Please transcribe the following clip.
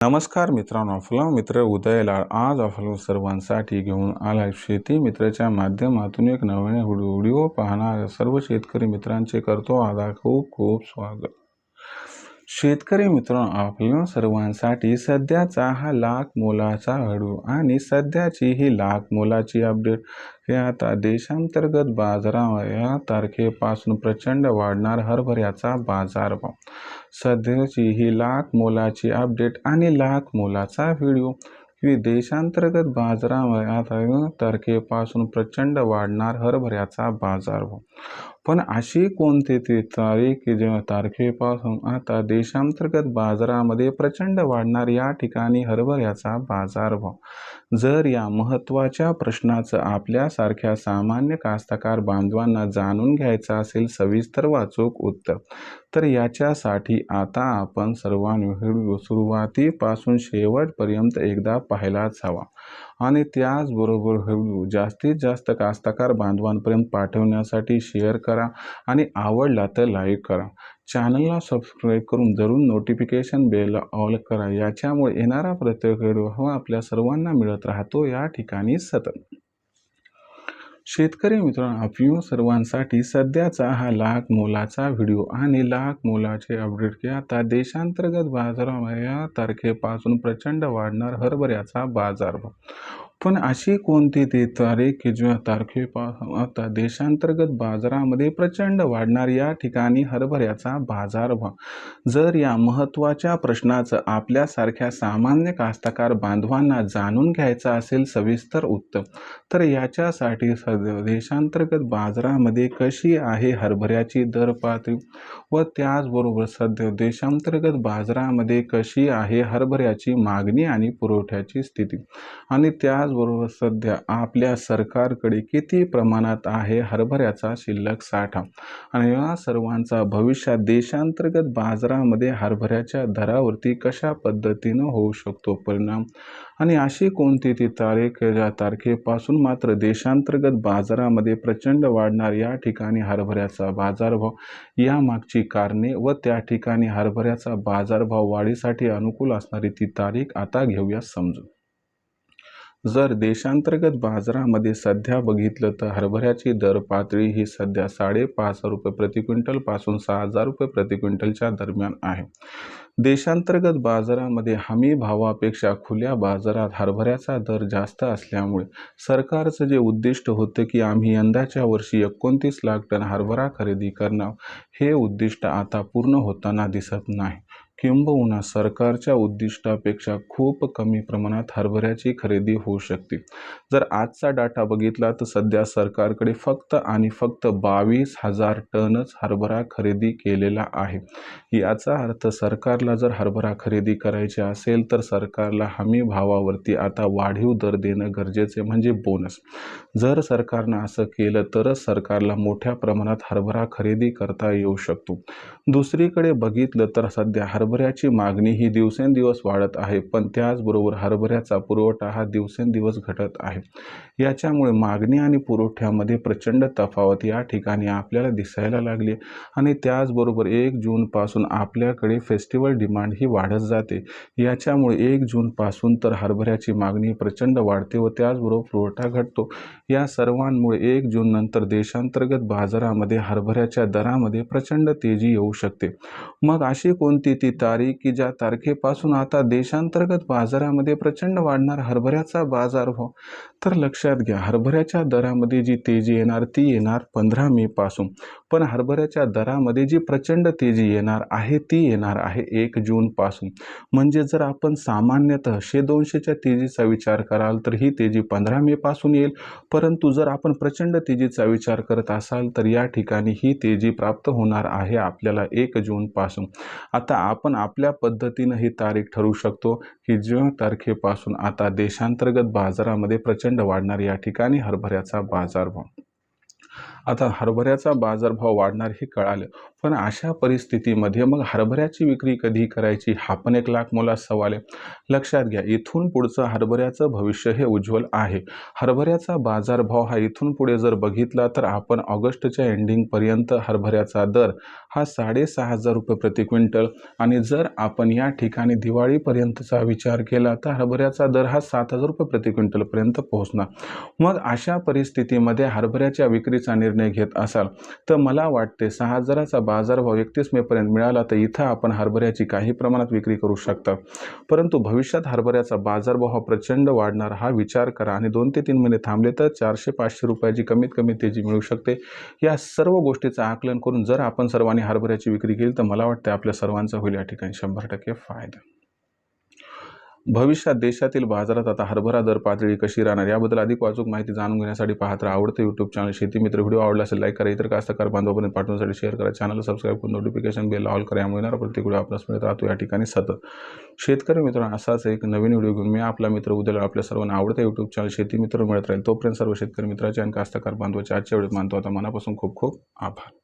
नमस्कार मित्रांनो आपला मित्र उदयला आज आपण सर्वांसाठी घेऊन आला शेती मित्राच्या माध्यमातून एक नवीन व्हिडिओ व्हिडिओ पाहणाऱ्या सर्व शेतकरी मित्रांचे करतो आधा खूप खूप स्वागत. शेतकरी मित्रांनो आपल्या सर्वांसाठी सध्याचा हा लाख मोलाचा हडू आणि सध्याची ही लाख मोलाची अपडेट हे आता देशांतर्गत बाजारामध्ये या तारखेपासून प्रचंड वाढणार हरभऱ्याचा बाजारभाव. सध्याची ही लाख मोलाची अपडेट आणि लाख मोलाचा व्हिडिओ ही देशांतर्गत बाजारामध्ये आता तारखेपासून प्रचंड वाढणार हरभऱ्याचा बाजारभाव. पण अशी कोणती ती तारीख की जेव्हा तारखेपासून आता देशांतर्गत बाजारामध्ये प्रचंड वाढणार या ठिकाणी हरभऱ्याचा बाजारभाव जर या महत्त्वाच्या प्रश्नाचं आपल्यासारख्या सामान्य कास्तकार बांधवांना जाणून घ्यायचं असेल सविस्तर वाचूक उत्तर. तर याच्यासाठी आता आपण सर्वांनी व्हिडिओ सुरुवातीपासून शेवटपर्यंत एकदा पाहायलाच हवा. आणि त्याचबरोबर हळू जास्तीत जास्त कास्तकार बांधवांपर्यंत पाठवण्यासाठी शेअर करा आणि आवडला तर लाईक करा. चॅनलला सबस्क्राईब करून जरूर नोटिफिकेशन बेलला ऑल करा. याच्यामुळे येणारा प्रत्येक व्हिडिओ हा आपल्या सर्वांना मिळत राहतो. या ठिकाणी सतत. शेतकरी मित्रांनो आपल्या सर्वांसाठी सध्याचा हा लाख मोलाचा व्हिडिओ आणि लाख मोलाचे अपडेट की आता देशांतर्गत बाजारामध्ये या तारखेपासून प्रचंड वाढणार हरभऱ्याचा बाजारभाव पण अशी कोणती ती तारीख की ज्या तारखेपासून आता देशांतर्गत बाजारामध्ये प्रचंड वाढणार या ठिकाणी हरभऱ्याचा बाजारभाव जर या महत्त्वाच्या प्रश्नाचं आपल्यासारख्या सामान्य कास्तकार बांधवांना जाणून घ्यायचं असेल सविस्तर उत्तर तर याच्यासाठी सध्या देशांतर्गत बाजारामध्ये कशी आहे हरभऱ्याची दर पातळी व त्याचबरोबर सध्या देशांतर्गत बाजारामध्ये कशी आहे हरभऱ्याची मागणी आणि पुरवठ्याची स्थिती? आणि त्या त्याचबरोबर सध्या आपल्या सरकारकडे किती प्रमाणात आहे हरभऱ्याचा शिल्लक साठा? आणि या सर्वांचा भविष्यात देशांतर्गत बाजारामध्ये हरभऱ्याच्या दरावरती कशा पद्धतीनं होऊ शकतो परिणाम? आणि अशी कोणती ती तारीख ज्या तारखेपासून मात्र देशांतर्गत बाजारामध्ये प्रचंड वाढणार या ठिकाणी हरभऱ्याचा बाजारभाव? यामागची कारणे व त्या ठिकाणी हरभऱ्याचा बाजारभाव वाढीसाठी अनुकूल असणारी ती तारीख आता घेऊया समजून. जर देशांतर्गत बाजारामध्ये सध्या बघितलं तर हरभऱ्याची दर पातळी ही सध्या साडेपाच हजार रुपये प्रति क्विंटलपासून सहा हजार रुपये प्रति क्विंटलच्या दरम्यान आहे. देशांतर्गत बाजारामध्ये हमी भावापेक्षा खुल्या बाजारात हरभऱ्याचा दर जास्त असल्यामुळे सरकारचं जे उद्दिष्ट होतं की आम्ही यंदाच्या वर्षी एकोणतीस लाख टन हरभरा खरेदी करणार हे उद्दिष्ट आता पूर्ण होताना दिसत नाही. किंबहुना सरकारच्या उद्दिष्टापेक्षा खूप कमी प्रमाणात हरभऱ्याची खरेदी होऊ शकते. जर आजचा डाटा बघितला तर सध्या सरकारकडे फक्त आणि फक्त बावीस हजार टनच हरभरा खरेदी केलेला आहे. याचा अर्थ सरकारला जर हरभरा खरेदी करायचे असेल तर सरकारला हमी भावावरती आता वाढीव दर देणं गरजेचे म्हणजे बोनस जर सरकारनं असं केलं तरच सरकारला मोठ्या प्रमाणात हरभरा खरेदी करता येऊ शकतो. दुसरीकडे बघितलं तर सध्या हरभऱ्याची मागणी ही दिवसेंदिवस वाढत आहे पण त्याचबरोबर हरभऱ्याचा पुरवठा हा दिवसेंदिवस घटत आहे. याच्यामुळे मागणी आणि पुरवठ्यामध्ये प्रचंड तफावत या ठिकाणी आपल्याला दिसायला लागली आणि त्याचबरोबर एक जूनपासून आपल्याकडे फेस्टिवल डिमांड ही वाढत जाते. याच्यामुळे एक जूनपासून तर हरभऱ्याची मागणी प्रचंड वाढते व त्याचबरोबर पुरवठा घटतो. या सर्वांमुळे एक जून नंतर देशांतर्गत बाजारामध्ये हरभऱ्याच्या दरामध्ये प्रचंड तेजी येऊ शकते. मग अशी कोणती ती तारीख की ज्या तारखेपासून आता देशांतर्गत बाजारामध्ये प्रचंड वाढणार हरभऱ्याचा बाजार हो तर लक्षात घ्या हरभऱ्याच्या दरामध्ये जी तेजी येणार ती येणार पंधरा मे पासून. पण हरभऱ्याच्या दरामध्ये जी प्रचंड तेजी येणार आहे ती येणार आहे एक जूनपासून म्हणजे जर आपण सामान्यतः शे दोनशेच्या तेजीचा विचार कराल तर ही तेजी पंधरा मे पासून येईल. परंतु जर आपण प्रचंड तेजीचा विचार करत असाल तर या ठिकाणी ही तेजी प्राप्त होणार आहे आपल्याला एक जूनपासून आता आपण आपल्या पद्धतीनं ही तारीख ठरवू शकतो की जून तारखेपासून आता देशांतर्गत बाजारामध्ये प्रचंड वाढणार या ठिकाणी हरभऱ्याचा बाजारभाव. आता हरभऱ्याचा बाजारभाव वाढणार हे कळालं. पण अशा परिस्थितीमध्ये मग हरभऱ्याची विक्री कधी करायची? हा पण एक लाख मोला सवाल आहे. लक्षात घ्या इथून पुढचं हरभऱ्याचं भविष्य हे उज्ज्वल आहे. हरभऱ्याचा बाजारभाव हा इथून पुढे जर बघितला तर आपण ऑगस्टच्या एंडिंगपर्यंत हरभऱ्याचा दर हा साडेसहा हजार रुपये प्रति क्विंटल. आणि जर आपण या ठिकाणी दिवाळीपर्यंतचा विचार केला तर हरभऱ्याचा दर हा सात हजार रुपये प्रति क्विंटलपर्यंत पोहोचणार. मग अशा परिस्थितीमध्ये हरभऱ्याच्या विक्रीचा निर्णय निर्णय घेत असाल. तर मला वाटते सहा हजाराचा बाजारभाव एकतीस मेपर्यंत मिळाला तर इथं आपण हरभऱ्याची काही प्रमाणात विक्री करू शकता. परंतु भविष्यात हरभऱ्याचा बाजारभाव हा प्रचंड वाढणार हा विचार करा आणि दोन ते तीन महिने थांबले तर चारशे पाचशे रुपयाची कमीत कमी तेजी मिळू शकते. या सर्व गोष्टीचं आकलन करून जर आपण सर्वांनी हरभऱ्याची विक्री केली तर मला वाटतं आपल्या सर्वांचा होईल या ठिकाणी शंभर टक्के फायदा. भविष्यात देशातील बाजारात आता हरभरा दर पातळी कशी राहणार याबद्दल अधिक वाचूक माहिती जाणून घेण्यासाठी पाहत राहा. आवडतं यूट्यूब चॅनल शेती मित्र व्हिडिओ आवडला असेल लाईक करा. इतर कास्तकार बांधवापर्यंत पाठवण्यासाठी शेअर करा. चॅनल सबस्क्राईब करून नोटिफिकेशन बेल ऑल करा. यामुळे प्रत्येक व्हिडिओ आपल्यास मिळत राहतो. या ठिकाणी सतत. शेतकरी मित्रांनो असाच एक नवीन व्हिडिओ घेऊन मी आपला मित्र उद्याला आपल्या सर्वांना आवडतं यूट्यूब चॅनल शेती मित्र मिळत राहील. तोपर्यंत सर्व शेतकरी मित्राचे आणि कास्तकार बांधवाचे आजच्या वेळेत मानतो. आता मनापासून खूप खूप आभार.